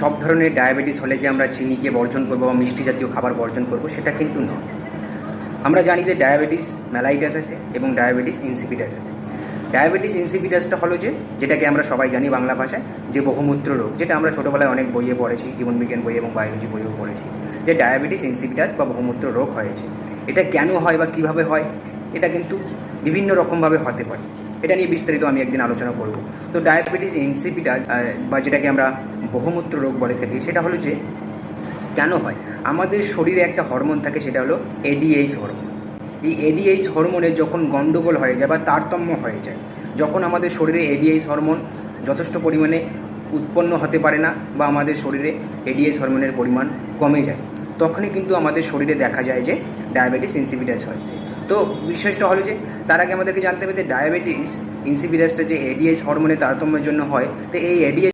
সব ধরনের ডায়াবেটিস হলে যে আমরা চিনিকে বর্জন করব বা মিষ্টি জাতীয় খাবার বর্জন করব, সেটা কিন্তু নয়। আমরা জানি যে ডায়াবেটিস ম্যালাইটাস আছে এবং ডায়াবেটিস ইনসিপিটাস আছে। ডায়াবেটিস ইনসিপিটাসটা হলো যে, যেটাকে আমরা সবাই জানি বাংলা ভাষায় যে বহুমূত্র রোগ, যেটা আমরা ছোটোবেলায় অনেক বইয়ে পড়েছি, জীবনবিজ্ঞান বই এবং বায়োলজি বইয়েও পড়েছি, যে ডায়াবেটিস ইনসিপিটাস বা বহুমূত্র রোগ হয়েছে। এটা কেন হয় বা কীভাবে হয়? এটা কিন্তু বিভিন্ন রকমভাবে হতে পারে। এটা নিয়ে বিস্তারিত আমি একদিন আলোচনা করব। তো ডায়াবেটিস ইনসিপিটাস বা যেটাকে আমরা বহুমূত্র রোগ বলে থাকি, সেটা হলো যে কেন হয়? আমাদের শরীরে একটা হরমোন থাকে, সেটা হলো এডিএইচ হরমোন। এই এডিএইচ হরমোনের যখন গণ্ডগোল হয়ে যায় বা তারতম্য হয়ে যায়, যখন আমাদের শরীরে এডিএইচ হরমোন যথেষ্ট পরিমাণে উৎপন্ন হতে পারে না বা আমাদের শরীরে এডিএইচ হরমোনের পরিমাণ কমে যায়, তখনই কিন্তু আমাদের শরীরে দেখা যায় যে ডায়াবেটিস ইনসিপিটাস হয়েছে তো বিষয়টা হলো যে তার আগে আমাদেরকে জানতে হবে যে ডায়াবেটিস ইনসিপিটাসটা যে এডিএইচ হরমোনের তারতম্যের জন্য হয়, তো এই এডিএইচ